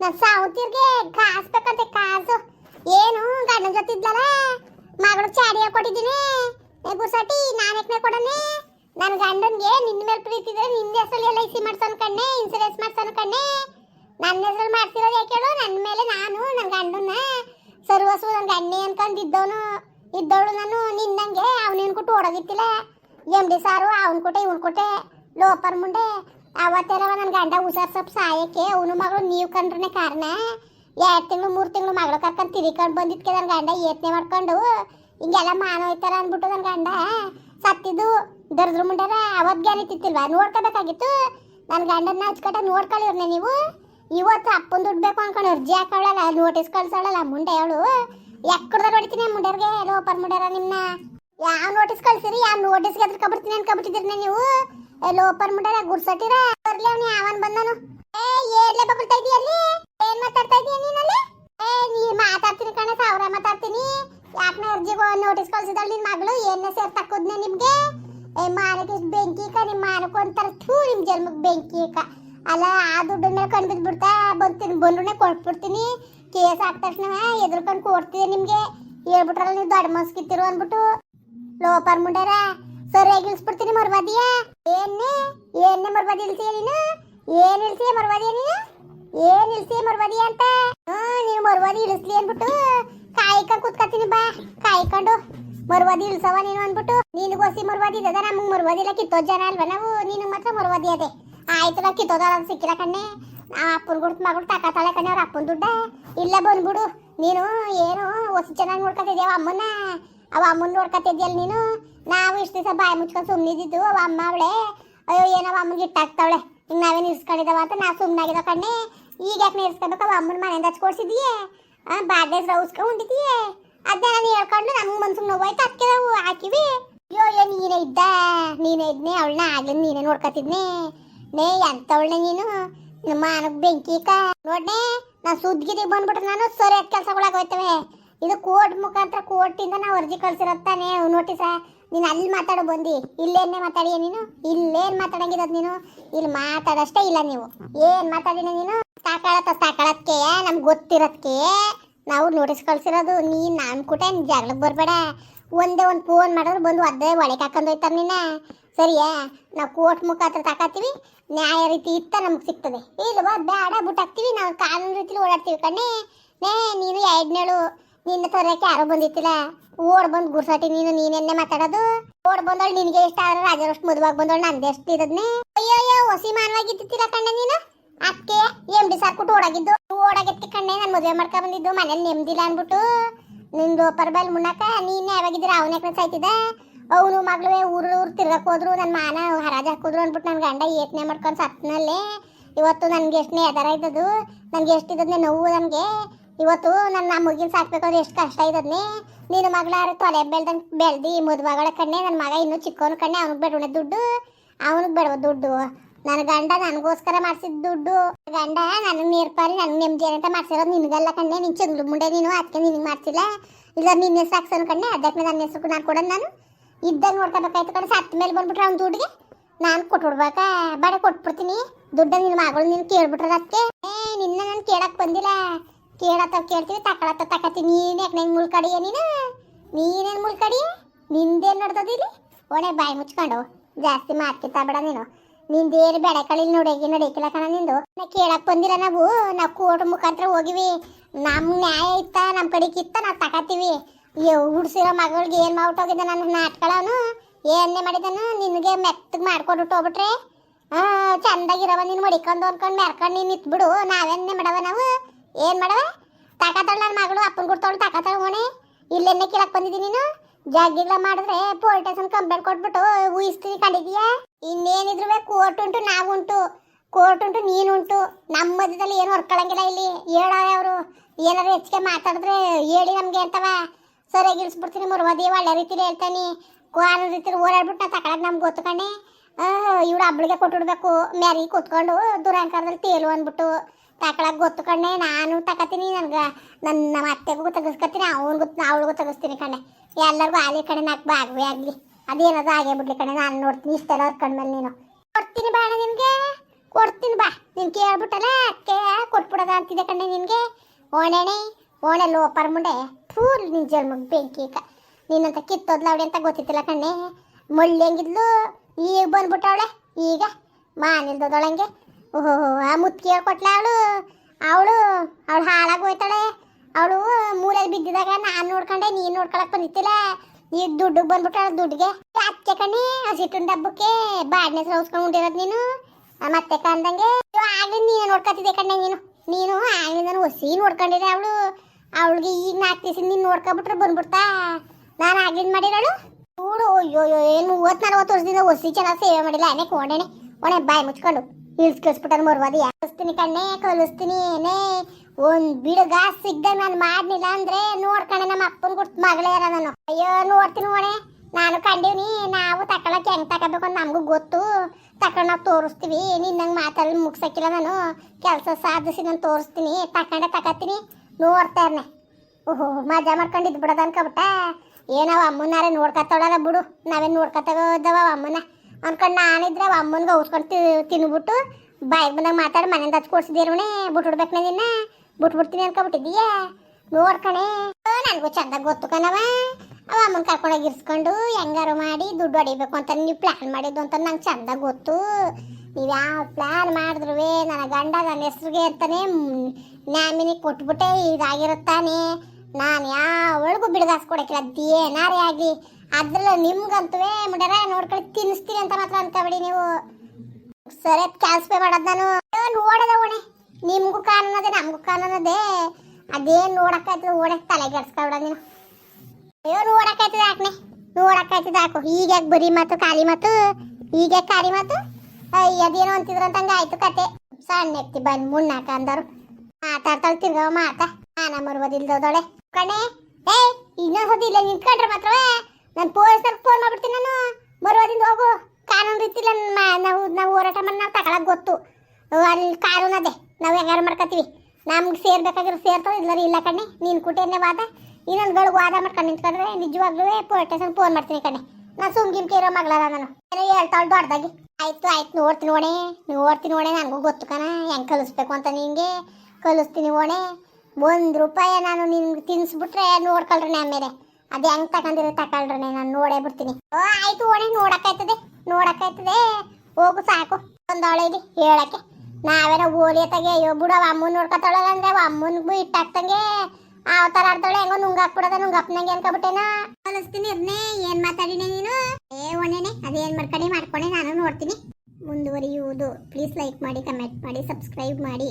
ನನ್ ಸಾವುತಿರ್ಗೆ ಕಾಸು ಬೇಕಂತೆ ಕಾಸು. ಏನು, ಗಂಡನ ಜೊತೆ ಇದ್ಲಲ್ಲ ಮಗಳು ಚಾಡಿ ಕೊಟ್ಟಿದ್ದೀನಿ ಏ ಗುರ್ಸಟಿ ನಾನಕ್ಕೆ ಕೊಡನೆ? ನನ್ನ ಗಂಡನ್ಗೆ ನಿನ್ನ ಮೇಲೆ ಪ್ರೀತಿ ಇದ್ರೆ ನಿನ್ನ ಎಲ್ ಐ ಸಿ ಮಾಡ್ಸೋನ್ ಕಣ್ಣೆ ಇನ್ಸೂರೆನ್ಸ್ ಮಾಡ್ಸೋನ್ ಕಣ್ಣೆ. ನನ್ನ ಹೆಸರಲ್ಲಿ ಮಾಡ್ತಿರೋದು ಯಾಕೆ ಹೇಳು? ನನ್ನ ಮೇಲೆ ನಾನು ನನ್ನ ಗಂಡನ್ನ. ಸರ್ವಸು ನನ್ನ ಗಂಡನೆ ಅನ್ಕೊಂಡು ಇದ್ದವನು ಇದ್ದವಳು ನಾನು ನಿನ್ನಂಗೆ ಅವನೇನು ಕೊಟ್ಟು ಓಡೋಗಿತ್ತಿಲ್ಲ. ಎಂ ಡಿ ಸಾರು, ಅವನ್ ಕೊಟ್ಟೆ, ಇವನ್ ಕೊಟ್ಟೆ, ಲೋಪರ್ ಮುಂಡೆ. ಅವತ್ತೆಲ್ಲ ನನ್ನ ಗಂಡ ಹುಷಾರ್ ಸ್ವಲ್ಪ ಸಾಯಕ್ಕೆ, ಅವನು ಮಗಳು ನೀವು ಕಂಡ್ರೆ ಕಾರಣ. ಎರಡು ತಿಂಗಳು, ಮೂರು ತಿಂಗಳು ಮಗಳು ಕರ್ಕೊಂಡು ತಿರ್ಕೊಂಡು ಬಂದಿದ್ಕೆ ನನ್ನ ಗಂಡ, ಯತ್ನೆ ಮಾಡ್ಕೊಂಡು, ಹಿಂಗೆಲ್ಲ ಮಾನ ಹೋಯ್ತಾರ ಅಂದ್ಬಿಟ್ಟು ನನ್ನ ಗಂಡ ಸತ್ತಿದ್ದು. ದರ್ದ್ರ ಮುಂಡಾರ ಅವತ್ತು ಗ್ಯಾನಿ ತಿತ್ತಿಲ್ವಾ ನೋಡ್ಕೋಬೇಕಾಗಿತ್ತು. ನನ್ನ ಗಂಡನ ಹಚ್ಕಟ ನೋಡ್ಕೊಳ್ಳಿವ್ರನ್ನ ನೀವು. ಇವತ್ತು ಅಪ್ಪನ ದುಡ್ಡು ಬೇಕು ಅನ್ಕೊಂಡು ಅರ್ಜಿ ಹಾಕೊಳ್ಳಲ್ಲ ನೋಟಿಸ್ ಕಳ್ಸೋಳಲ್ಲ ಮುಂಡೆ ಅವಳು. ಎಕ್ಕಡ್ದಾಗ ಹೊಡಿತೀನಿ ಮುಂಡ್ಯಾರ್ಗೆ ಲೋಪರ್ ಮುಂಡ್ಯಾರ ನಿಮ್ಮನ್ನ ಯಾವ ನೋಟಿಸ್ ಕಳ್ಸಿರಿ ಯಾವ ನೋಟಿಸ್ಗೆ ಅಂತ ಅನ್ಕೊಬಿಟ್ಟಿದ್ರಿ ನೀವು. ಲೋಪರ್ ಮುಂಡಾರ ಗುರ್ಸಟ್ಟಿರ ಬರ್ಲಿ ಅವ್ನು, ಯಾವನ್ ಬಂದನು? ಏ, ಏರ್ಲೇ ಬಗ್ಳ್ತಾ ಇದೀಯ ಅಲ್ಲಿ? ಏನ್ ಮಾತಾಡ್ತಾ ಇದೀಯ ನೀನಲ್ಲಿ ಏ, ನೀ ಮಾತಾಡ್ತೀನಿ ಕಣ, ಸಾವಿರ ಮಾತಾಡ್ತೀನಿ. ಯಾಕೆ ಅರ್ಜಿಗೆ ನೋಟಿಸ್ ಕಳ್ಸಿದಳು ನಿನ್ ಮಗಳು? ಏನ ಸೇರ್ ತಕ್ಕದ್ನೆ ನಿಮ್ಗೆ? ಏ ಮಾನಕ್ಕೆ ಇಷ್ಟ್ ಬೆಂಕಿ ಕ ನಿಮ್ ಮಾನಕ್ಕೆ ಒಂಥರ ಥೂ ನಿಮ್ ಜನ್ಮಕ್ ಬೆಂಕಿ ಕ ಅಲ್ಲ, ಆ ದುಡ್ಡು ಮೇಲೆ ಕಣ್ ಬಿದ್ಬಿಡ್ತಾ ಬಂತೀನಿ ಬಂದ್ರೆ ಕೊಟ್ಬಿಡ್ತೀನಿ. ಕೇಸ್ ಹಾಕ್ ತಕ್ಷಣ ಎದುರ್ಕೊಂಡು ಕೊಡ್ತೀವಿ ನಿಮ್ಗೆ. ಹೇಳ್ಬಿಟ್ರಲ್ಲ, ನೀವು ದೊಡ್ಡ ಮಸ್ಕಿತ್ತಿರು ಅಂದ್ಬಿಟ್ಟು. ಲೋಪರ್ ಮುಂಡಾರ ಸರಿಯಾಗಿ ಇಳಿಸ್ಬಿಡ್ತೀನಿ ಮರ್ವಾದಿಯ? ಏನೇ ಏನೇ ಮರ್ವಾದಿ ಇಳಿಸಿಯ ನೀನು? ಏನ್ ಇಳಿಸಿಯ ಮರ್ವಾದಿಯ ನೀನು? ಏನ್ ಇಳಿಸಿಯ ಮರ್ವಾದಿಯ ಅಂತ? ಹ್ಮ್ ನೀನು ಮರ್ವಾದಿ ಇಳಿಸ್ಲಿ ಅನ್ಬಿಟ್ಟು ಕಾಯ್ಕೊಂಡ್ ಕುತ್ಕತೀನಿ ಬಾ. ಕಾಯ್ಕೊಂಡು ಮರ್ವಾದಿ ಇಳಿಸವ ನೀನು ಅಂದ್ಬಿಟ್ಟು. ನಿನಗೋಸಿ ಮರ್ವಾದಿ ಇದೆ ನಮಗೆ ಮರ್ವಾದಿ ಇಲ್ಲ ಕಿತ್ತೋ ಜನ ಅಲ್ವಾ ನಾವು? ನೀನು ಮಾತ್ರ ಮರ್ವಾದಿ ಅದೇ. ಆಯ್ತು ನಾವು ಕಿತ್ತೋದ ಸಿಕ್ಕಿಲ್ಲ ಕಣ್ಣೆ. ಆ ಅಪ್ಪನ ಗುಡ್ತ ಮಗಳು ತಕತಾಳೆ ಕಣ್ಣೆ ಅವ್ರ ಅಪ್ಪನ ದುಡ್ಡ. ಇಲ್ಲ ಬಂದ್ಬಿಡು. ನೀನು ಏನು ಹೊಸ ಚೆನ್ನಾಗಿ ನೋಡ್ಕೊತಿದ್ಯಾವ ಅಮ್ಮನ ಅವ ಅಮ್ಮನ ನೋಡ್ಕೊತಿದ್ಯಲ್ಲ ನೀನು? ನಾವು ಇಷ್ಟು ದಿವಸ ಬಾಯಿ ಮುಚ್ಕೊಂಡು ಸುಮ್ಮನಿದ್ದು ಅವ ಅಮ್ಮ ಅವಳೆ, ಅಯ್ಯೋ ಏನವ ಅಮ್ಮನಿಗೆ ಇಟ್ಟಾಗ್ತಾವಳೆ ಈಗ ನಾವೇನು ಇರ್ಸ್ಕೊಂಡಿದ್ದಾವ ಅಂತ ನಾವು ಸುಮ್ಮನಾಗಿದ್ದ ಕಣ್ಣೆ, ಈಗ ಯಾಕೆ ಇರ್ಸ್ಕೊಬೇಕು ಅವ ಅಮ್ಮನ ಮನೆಯಿಂದ ಹಚ್ಕೊಡ್ಸಿದೀಯೇ ಬಾಡ್ಡೆ ರೌಸ್ಕ ಉಂಡಿದೀಯೇ? ಅದನ್ನ ನಾನು ಹೇಳ್ಕೊಂಡು ನಮ್ಗೆ ಮನ್ಸಿಗೆ ನೋವಾಯ್ತು ಅದಕ್ಕೆ ಹಾಕಿವಿ. ಅಯ್ಯೋ ಏ ನೀನೇ ಇದ್ದ, ನೀನೇ ಇದ್ನೆ ಅವಳನ್ನ ಆಗ್ಲಿ ನೀನೇ ನೋಡ್ಕೊತಿದ್ನೆ. ನೇ ಎಂತವಳನ್ನ ನೀನು? ನಮ್ಮ ಅನಕ್ ಬೆಂಕಿ ಕ ನೋಡ್ನೆ ನಾ ಸುದ್ಗಿರಿ ಬಂದ್ಬಿಟ್ರೆ ನಾನು ಸರಿಯಾದ ಕೆಲ್ಸಗಳಾಗ ಹೋಯ್ತವೆ ಇದು ಕೋರ್ಟ್ ಮುಖಾಂತರ ಕೋರ್ಟಿಂದ ನಾವು ಅರ್ಜಿ ಕಳ್ಸಿರತ್ತಾನೆ ನೋಟಿಸ? ನೀನು ಅಲ್ಲಿ ಮಾತಾಡೋ ಬಂದಿ, ಇಲ್ಲೇನೇ ಮಾತಾಡಿಯ ನೀನು? ಇಲ್ಲೇನ್ ಮಾತಾಡಂಗಿರೋದು ನೀನು? ಇಲ್ಲಿ ಮಾತಾಡಷ್ಟೇ ಇಲ್ಲ ನೀವು. ಏನ್ ಮಾತಾಡಿನ ನೀನು? ಸಾಕಾಳತ್ತ ಸಾಕಾಳಕ್ಕೆ ನಮ್ಗೆ ಗೊತ್ತಿರೋದಕ್ಕೆ ನಾವು ನೋಟಿಸ್ ಕಳ್ಸಿರೋದು, ನೀನು ನಾನು ಕೂಟ ಜಗಳಕ್ಕೆ ಬರಬೇಡ. ಒಂದೇ ಒಂದು ಫೋನ್ ಮಾಡಿದ್ರೆ ಬಂದು ಅದೇ ಒಳಗೆ ಹಾಕೊಂಡು ಹೋಯ್ತಾರೆ ನಿನ್ನ. ಸರಿಯಾ? ನಾವು ಕೋರ್ಟ್ ಮುಖಾಂತರ ತಾಕತ್ತೀವಿ. ನ್ಯಾಯ ರೀತಿ ಇತ್ತ ನಮ್ಗೆ ಸಿಗ್ತದೆ. ಇಲ್ವಾ? ಬೇಡ ಬಿಟ್ಟಾಕ್ತೀವಿ. ನಾವು ಕಾನೂನು ರೀತಿಲಿ ಓಡಾಡ್ತೀವಿ ಕಣ್ಣೆ. ನೇ, ನೀನು ಎರಡನೇಳು. ನಿನ್ನ ತರಕ್ಕೆ ಯಾರೋ ಬಂದಿತ್ತಿಲ್ಲ. ಓಡ್ ಬಂದ್ ಗುರ್ಸಾಟಿ ನೀನು ನೀನೆನ್ನೆ ಮಾತಾಡೋದು? ಓಡ್ ಬಂದವಳು ನಿನ್ಗೆ ಇಷ್ಟ ಆದ್ರೆ ರಾಜರಷ್ಟು ಮದುವಾಗ ಬಂದವಳು ನಂದೆ ಎಷ್ಟು ಇರದ್ನೆ ಅಯ್ಯೋ ಅಯ್ಯೋ ಹೊಸಿ ಮಾನವಾಗಿದ್ದಿತ್ತಿಲ್ಲ ಕಣ್ಣೆ ನೀನು? ಅಕ್ಕೆ ಎಂ ಸಾರ್ ಸಾಕ್ಬಿಟ್ಟು ಓಡಾಗಿದ್ದು. ಓಡಾಗಿದ್ದಕ್ಕೆ ಕಣ್ಣೆ ನಾನು ಮದುವೆ ಮಾಡ್ಕೊಂಡ್ ಬಂದಿದ್ದು, ಮನೇಲಿ ನೆಮ್ಮದಿಲ್ಲ ಅನ್ಬಿಟ್ಟು. ನಿಂದು ಒಪ್ಪರ್ ಬಲ್ ಮುನ್ನಕ ನೀನೇ ಯಾವಾಗಿದ್ರೆ ಅವನೇ ಯಾಕೆ ಸಾಯ್ತಿದ್ದ? ಅವನು ಮಗಳು ಊರು ಊರು ತಿರ್ಗಕ್ ಹೋದ್ರು ನನ್ನ ಮಾನ ಹರಾಜ್ ಹಾಕಿದ್ರು ಅಂದ್ಬಿಟ್ಟು ನನ್ನ ಗಂಡ ಏತ್ನೆ ಮಾಡ್ಕೊಂಡು ಸತ್ನಲ್ಲೇ. ಇವತ್ತು ನನಗೆ ಎಷ್ಟನೇ ಎದರ ಇದ್ದದು ನನಗೆ ಎಷ್ಟು ಇದ್ದದ್ನೆ ನೋವು ನನಗೆ. ಇವತ್ತು ನನ್ನ ಮಗಿನ ಸಾಕ್ಬೇಕು ಅಂದ್ರೆ ಎಷ್ಟು ಕಷ್ಟ ಇದ್ದದ್ನೆ. ನೀನು ಮಗಳ ತೊಲೆ ಬೆಳ್ದಂಗೆ ಬೆಳ್ದಿ ಮದುಮಗಳ ಕಣ್ಣೆ ನನ್ನ ಮಗ ಇನ್ನು ಚಿಕ್ಕವನ ಕಣ್ಣೆ, ಅವ್ನಿಗೆ ಬೇಡವಣ ದುಡ್ಡು. ಅವನಿಗೆ ಬೇಡವ ದುಡ್ಡು. ನನ್ನ ಗಂಡ ನನಗೋಸ್ಕರ ಮಾಡಿಸಿದ ದುಡ್ಡು. ಗಂಡ ನನ್ನ ನೀರ್ಪಾರಿ, ನನಗೆ ನೆಮ್ಮದಿ ಅಂತ ಮಾಡ್ಸಿರೋದು ನಿನಗಲ್ಲ ಕಣ್ಣೆ. ನಿನ್ ಚಂಗ್ಳು ಮುಂಡೆ ನೀನು ಅದಕ್ಕೆ ನಿನಗೆ ಮಾಡ್ಸಿಲ್ಲ. ಇಲ್ಲ ನಿನ್ನ ಹೆಸರು ಕಣ್ಣೆ ಅದಕ್ಕೆ ನನ್ನ ಹೆಸರು ನಾನು ಕೊಡೋದು ನಾನು. ಇದ್ದಾಗ ನೋಡ್ಕೋಬೇಕಾಯ್ತು ಕಣೆ ಸತ್ತ ಮೇಲೆ ಬಂದ್ಬಿಟ್ರೆ ಅವ್ನ ದುಡ್ಡಿಗೆ ನಾನು ಕೊಟ್ಬಿಡ್ಬೇಕಾ? ಬಡ, ಕೊಟ್ಬಿಡ್ತೀನಿ. ದುಡ್ಡ ನಿನ್ನ ಮಗಳು ನೀನು ಕೇಳ್ಬಿಟ್ರೆ ಅದಕ್ಕೆ. ಏ, ನಿನ್ನ ನಾನು ಕೇಳಕ್ಕೆ ಬಂದಿಲ್ಲ. ಕೇಳತ್ತ ಕೇಳ್ತೀವಿ, ತಕೊಳತ್ತ ತಕತಿ ನೀನೇ ನಂಗೆ ಮುಳ್ಕಡಿಯ ನೀನು? ನೀನೇನು ಮುಳ್ಕಡಿಯ? ನಿಂದೇನು ನಡ್ದದಿಲ್ಲಿ ಒಣೆ ಬಾಯಿ ಮುಚ್ಕೊಂಡು ಜಾಸ್ತಿ ಮಾರ್ಕಿತ್ತ ಬೇಡ ನೀನು. ನಿಂದೇನು ಬೆಳೆ ಕಳಿಲಿ ನೋಡಿ ನಡೀಕಿಲ್ಲ ಕಣ ನಿಂದು. ನಾ ಕೇಳಕ್ ಬಂದಿಲ್ಲ ನಾವು. ನಾವು ಕೋರ್ಟ್ ಮುಖಾಂತರ ಹೋಗಿವಿ. ನಮ್ಮ ನ್ಯಾಯ ಇತ್ತ ನಮ್ಮ ಕಡೆಗಿತ್ತ ನಾವು ತಕತೀವಿ ಹುಡ್ಸಿರೋ ಮಗಳಿಗೆ ಏನು ಮಾಡ್ಬಿಟ್ಟೋಗಿದ್ದ ನನ್ನ ನಾಟ್ಗಳವನು ಏನೇ ಮಾಡಿದನು? ನಿನಗೆ ಮೆತ್ತಗೆ ಮಾಡ್ಕೊಂಡು ಹೋಗ್ಬಿಟ್ರೆ? ಆ ಚಂದಾಗಿರವ, ನೀನು ಮಡಿಕೊಂಡು ಅನ್ಕೊಂಡು ಮೆರ್ಕೊಂಡು ನೀನು ನಿಂತ್ಬಿಡು. ನಾವೇನೇ ಮಾಡವ ನಾವು? ಏನ್ ಮಾಡವ ತಕತಾಳ ನನ್ನ ಮಗಳು ಅಪ್ಪನ ಕೊಡ್ತಾಳು ತಕತಾಳ ಓಣೆ ಇಲ್ಲೆನ್ನೆ ಕೇಳಕ್ ಬಂದಿದ್ದೀನಿ ನೀನು? ಜಗ್ಗಿಗಳ ಮಾಡಿದ್ರೆ ಪೊಲೀಸ್ ಸ್ಟೇಷನ್ ಕಂಪ್ಲೇಂಟ್ ಕೊಟ್ಬಿಟ್ಟು ಊಹಿಸ್ತೀನಿ ಕಂಡಿದೀಯಾ ಇನ್ನೇನಿದ್ರು ಕೋರ್ಟ್ ಉಂಟು ನಾವುಂಟು ಕೋರ್ಟ್ ಉಂಟು, ನೀನು ಉಂಟು. ನಮ್ಮ ಮಧ್ಯದಲ್ಲಿ ಏನು ಹೊರ್ಕೊಳಂಗಿಲ್ಲ ಇಲ್ಲಿ. ಹೇಳೋರೆ ಅವರು? ಏನಾದ್ರು ಹೆಚ್ಚಿಗೆ ಮಾತಾಡಿದ್ರೆ ಹೇಳಿ ನಮಗೆ ಅಂತವ ಸರಿಯಾಗಿ ಇಳಿಸ್ಬಿಡ್ತೀನಿ ಮುರ್ವದಿ ಒಳ್ಳೆ ರೀತಿಲಿ ಹೇಳ್ತಾನೆ. ಕಾನೂನು ರೀತಿಲಿ ಓಡಾಡ್ಬಿಟ್ಟು ನಾ ತಗೊಳಕ್ ನಮ್ಗೆ ಗೊತ್ತು ಕಣೆ. ಇವ್ರು ಹಬ್ಳಿಗೆ ಕೊಟ್ಟಿಡ್ಬೇಕು ಮ್ಯಾರಿ ಕೂತ್ಕೊಂಡು ದುರಂಕಾರದಲ್ಲಿ ತೇಲು ಅಂದ್ಬಿಟ್ಟು. ತಕೊಳಕ್ ಗೊತ್ತು ಕಣ್ಣೆ, ನಾನು ತಕತೀನಿ ನನ್ಗೆ. ನನ್ನ ಅತ್ತೆಗೂ ತೆಗಿಸ್ಕೊತೀನಿ ಅವನಿಗೂ ಅವಳಿಗೂ ತೆಗಿಸ್ತೀನಿ ಕಣ್ಣೆ. ಎಲ್ಲರಿಗೂ ಆಲಿ ಕಣೆ ನಾಲ್ಕು ಭಾಗವೇ ಆಗಲಿ. ಅದೇನದು ಆಗೇ ಬಿಡ್ಲಿ ಕಣೆ ನಾನು ನೋಡ್ತೀನಿ ಇಷ್ಟೆಲ್ಲ ಹೊರ್ಕೊಂಡ್ಮೇಲೆ ನೀನು. ಕೊಡ್ತೀನಿ ಬಾಣ ನಿನಗೆ. ಕೊಡ್ತೀನಿ ಬಾ. ನೀನು ಕೇಳ್ಬಿಟ್ಟಲ್ಲ ಅಕ್ಕೆ ಕೊಟ್ಬಿಡೋದ ಅಂತಿದೆ ಕಣ್ಣೆ ನಿನಗೆ. ಓಣೆಣೆ, ಓಣೆ ಲೋಪರ್ ಮುಂಡೆ. ಫೂಲ್ ನಿನ್ ಜನ್ಮಗ್ ಬೆಂಕಿ ಕ ನಿನ್ನಂತ ಕಿತ್ತೋದ್ಲವಳೆ ಅಂತ ಗೊತ್ತಿತ್ತಿಲ್ಲ ಕಣ್ಣೆ. ಮುಳ್ಳಿ ಹೆಂಗಿದ್ಲು? ಈಗ ಬಂದ್ಬಿಟ್ಟವಳೆ, ಈಗ. ಮಾನಿಲ್ದೊಳಂಗೆ ಓಹೋ, ಆ ಮುತ್ತಿಗೆ ಕೊಟ್ಲ ಅವಳು. ಅವಳು ಅವಳು ಹಾಳಾಗಿ ಹೋಯ್ತಾಳೆ. ಅವಳು ಮೂಲೆಯಲ್ಲಿ ಬಿದ್ದಿದಾಗ ನಾನು ನೋಡ್ಕೊಂಡೆ, ನೀನು ನೋಡ್ಕೊಳಕ್ ಬಂದಿತ್ತಿಲ್ಲ ಈಗ ದುಡ್ಡಿಗೆ ಬಂದ್ಬಿಟ್ಟಾಳ ದುಡ್ಡಿಗೆ. ಅಚ್ಚೆ ಕಣಿ ಹಸಿಟ್ಟಿನ ಡಬ್ಬಕ್ಕೆ ಬಾಡ್ನೆ ಸೌಸ್ಕೊಂಡು ಉಂಡಿರೋದು ನೀನು. ಮತ್ತೆ ಕಂದಂಗೆ ಆಗಲಿ, ನೀನು ನೋಡ್ಕೊತಿದ್ದೆ ಕಣ್ಣೆ ನೀನು. ನೀನು ಆಗಿಂದ ಹೊಸಿ ನೋಡ್ಕೊಂಡಿದ್ದೆ ಅವಳು. ಅವಳಿಗೆ ಈಗ ನಾಲ್ಕು ದಿವಸ ನೀನು ನೋಡ್ಕೊಬಿಟ್ರೆ ಬಂದ್ಬಿಡ್ತಾ. ನಾನು ಆಗಿನ ಮಾಡಿರೋಳು? ನೋಡು ಅಯ್ಯೋ ಏನು ಮೂವತ್ತು ನಲ್ವತ್ತು ವರ್ಷದಿಂದ ಹೊಸಿ ಚೆನ್ನಾಗಿ ಸೇವೆ ಮಾಡಿಲ್ಲ. ಆನೆ ಕೊಂಡೇನೆ ಒಣೆ ಬಾಯಿ ಮುಚ್ಕೊಂಡು. ಇಳ್ಸ್ ಕಳ್ಸ್ಬಿಟ್ಟಾರ ಮರ್ವಾದಿ. ಕಲಿಸ್ತೀನಿ ಕಣ್ಣೆ, ಕಲಿಸ್ತೀನಿ, ಏನೇ. ಒಂದ್ ಬಿಡುಗ ಸಿಗ್ದ ನಾನು ಮಾಡ್ಲಿಲ್ಲ ಅಂದ್ರೆ ನೋಡ್ಕಣೆ ನಮ್ಮ ಅಪ್ಪನ ಕೊಟ್ಟು ಮಗಳೇ ನಾನು ಅಯ್ಯೋ, ನೋಡ್ತೀನಿ ಒಣೆ ನಾನು ಕಂಡೀವ್ನಿ, ನಾವು ತಕೊಳಕ್ ಹೆಂಗ್ ತಗೋಬೇಕು ಅಂತ ನಮಗೂ ಗೊತ್ತು. ತಕೊಂಡ್ ನಾವು ತೋರಿಸ್ತೀವಿ. ನಿನ್ನಂಗೆ ಮಾತಾಡಿ ಮುಗ್ಸಕ್ಕಿಲ್ಲ ನಾನು. ಕೆಲಸ ಸಾಧಿಸಿ ನಾನು ತೋರಿಸ್ತೀನಿ. ತಕೊಂಡೆ, ತಕತ್ತೀನಿ. ನೋಡ್ತಾ ಇರ್ನೆ. ಓಹೋ, ಮಜಾ ಮಾಡ್ಕೊಂಡಿದ್ ಬಿಡೋದ ಅನ್ಕೊಬಿಟ್ಟ. ಏನವ ಅಮ್ಮನಾರೇ ನೋಡ್ಕೊತಾಳಲ್ಲ ಬಿಡು. ನಾವೇನು ನೋಡ್ಕೊತಾಗದವ ಅಮ್ಮನ. ಅನ್ಕೊಂಡು ನಾನಿದ್ರೆ ಅಮ್ಮನಿಗೆ ಔಸ್ಕೊಂಡು ತಿನ್ಬಿಟ್ಟು ಬಾಯಿಗೆ ಬಂದಾಗ ಮಾತಾಡಿ ಮನೆಯಿಂದ ಹಚ್ಚಿ ಕೊಡ್ಸಿದ್ದೀರವಣೆ ಬಿಟ್ಬಿಡ್ಬೇಕು ನಿನ್ನ? ಬಿಟ್ಬಿಡ್ತೀನಿ ಅನ್ಕೊಬಿಟ್ಟಿದ್ದೀಯ? ನೋಡ್ಕಣೆ ನನಗೂ ಚಂದ ಗೊತ್ತು ಕಣವ ಅವ ಅಮ್ಮನ ಕರ್ಕೊಂಡೋಗಿ ಇರ್ಸ್ಕೊಂಡು ಹೆಂಗಾರು ಮಾಡಿ ದುಡ್ಡು ಹೊಡಿಬೇಕು ಅಂತ ನೀವು ಪ್ಲ್ಯಾನ್ ಮಾಡಿದ್ದು ಅಂತ ನಂಗೆ ಚಂದ ಗೊತ್ತು. ನೀವು ಯಾವ ಪ್ಲ್ಯಾನ್ ಮಾಡಿದ್ರು ನನ್ನ ಗಂಡ ನನ್ನ ಹೆಸ್ರಿಗೆ ಅಂತಾನೆ ನ್ಯಾಮಿನಿ ಕೊಟ್ಬಿಟ್ಟೆ, ಇದಾಗಿರುತ್ತಾನೆ. ನಾನು ಯಾವಳಿಗೂ ಬಿಡುಗಾಸ್ ಕೊಡಕ್ಕಿಲ್ಲ ಅದೇನಾರೇ ಆಗಲಿ. ಅದ್ರಲ್ಲ ನಿಮ್ಗಂತೂ ಮುಡರ ನೋಡ್ಕೊಳ್ಳಿ, ತಿನ್ನಿಸ್ತೀನಿ ಅಂತ ಮಾತ್ರ ಅನ್ಕೋಬೇಡಿ ನೀವು. ಸರಿ ಕ್ಯಾನ್ಸ್ ಪೇ ಮಾಡೋದು ನಾನು. ನೋಡದ ಓಣೆ? ನಿಮ್ಗೂ ಅದೇ, ನಮಗೂ ಅದೇ. ಅದೇನು ನೋಡಕ್ಕಾಯ್ತದ ಓಡಕ್ಕೆ ತಲೆ ಕೆಡ್ಸ್ಕೊಬಿಡ ನೀನು. ಅಯ್ಯೋ, ನೋಡಕ್ಕಾಯ್ತದ ಹಾಕ್ನೆ ನೋಡಕ್ಕಾಯ್ತದ ಹಾಕು ಈಗ ಯಾಕೆ ಬರೀ ಮಾತು, ಖಾಲಿ ಮಾತು? ಈಗ ಯಾಕೆ ಖಾಲಿ ಮಾತು? ಅಯ್ಯ ಅದೇನೋ ಹಂಗೆ ಆಯ್ತು ಕತೆ. ಸಣ್ಣ ಎತ್ತಿ ಬಂದು ಮುನ್ನಾಕ ಅಂದರು. ಮಾತಾಡ್ತಾಳೆ ತಿರ್ಗವ ಮಾತಾ. ನಾನ ಮರುವುದಿಲ್ದೋದಳೆ ಕಣೆ, ಏ, ಇನ್ನೊಂದ್ಸತಿ ಇಲ್ಲ, ನಿಂತ್ಕೊಂಡ್ರೆ ಮಾತ್ರವೇ. ನಾನು ಪೊಲೀಸರಿಗೆ ಫೋನ್ ಮಾಡ್ಬಿಡ್ತೀನಿ ನಾನು. ಮರುವುದಿಂದ ಹೋಗು. ಕಾನೂನು ರೀತಿ ನಾವು ನಾವು ಹೋರಾಟ ಮಾಡಿ ನಾವು ತಗೊಳಕ್ ಗೊತ್ತು. ಅಲ್ಲಿ ಕಾನೂನು ಅದೇ. ನಾವು ಹೆಂಗಾರು ಮಾಡ್ಕೊತೀವಿ ನಮ್ಗೆ ಸೇರ್ಬೇಕಾಗಿರೋ ಸೇರ್ತಾವ ಇಲ್ಲರಿ ಇಲ್ಲ ಕಣ್ಣೆ ನೀನು ಕುಟೇನೆ ವಾದ. ಇನ್ನೊಂದುಗಳು ವಾದ ಮಾಡ್ಕೊಂಡು ನಿಂತ್ಕೊಂಡ್ರೆ ನಿಜವಾಗ್ಲೂ ಪೊಲೀಸ್ ಸ್ಟೇಷನ್ ಫೋನ್ ಮಾಡ್ತೀನಿ ಕಣ್ಣೆ ನಾನು ಸುಮ್ಗಿಮ್ಕೆ ಇರೋ ಮಗಳಲ್ಲ ನಾನು. ಏನೋ ಹೇಳ್ತಾಳು ದೊಡ್ಡದಾಗಿ ಆಯ್ತು ಆಯ್ತು, ನೋಡ್ತೀನಿ ಓಣೆ. ನೋಡ್ತೀನಿ ಓಣೆ, ನನಗೂ ಗೊತ್ತು ಕಣ. ಹೆಂಗೆ ಕಲಿಸ್ಬೇಕು ಅಂತ ನಿಂಗೆ. ಕಲಿಸ್ತೀನಿ ಓಣೆ. ಒಂದು ರೂಪಾಯಿ ನಾನು ನಿನ್ಗೆ ತಿನ್ಸ್ಬಿಟ್ರೆ ನೋಡ್ಕೊಳ್ರಿ ಆಮೇಲೆ ಅದು ಹೆಂಗ್ ತಗೊಂಡಿರೋ ತಗೊಳ್ರಿ, ನಾನು ನೋಡೇ ಬಿಡ್ತೀನಿ. ಓ, ಆಯ್ತು ಓಣಿ, ನೋಡಕ್ಕಾಯ್ತದೆ ನೋಡಕ್ಕಾಯ್ತದೆ. ಹೋಗು ಸಾಕು ಒಂದೊಳೆ ಇದೆ ಹೇಳಕ್ಕೆ. ನಾವೇನೋ ಓಲಿ ತಗೆ ಅಯ್ಯೋ ಬಿಡು ಅಮ್ಮನ ನೋಡ್ಕೊತಾಳಲ್ಲ ಅಂದ್ರೆ ಅಮ್ಮನ್ಗೂ ಇಟ್ಟಾಕ್ತಂಗೆ ಆ ಥರ ಆಡ್ತಾಳೆ, ಹೆಂಗೋ ನುಂಗಾಕ್ಬಿಡದ ನುಂಗಪ್ಪನಂಗೆ ಅನ್ಕೊಬಿಟ್ಟೇನ? ಕಲಿಸ್ತೀನಿ ಅದನ್ನೇ ಏನ್ ಮಾತಾಡಿನಿ ನೀನು? ಏ ಒಣೆನೆ ಅದೇನ್ ಮಾಡ್ಕೊಂಡಿ ಮಾಡ್ಕೊಂಡೆ ನಾನು ನೋಡ್ತೀನಿ. ಮುಂದುವರಿಯುವುದು. ಪ್ಲೀಸ್ ಲೈಕ್ ಮಾಡಿ ಕಮೆಂಟ್ ಮಾಡಿ ಸಬ್ಸ್ಕ್ರೈಬ್ ಮಾಡಿ.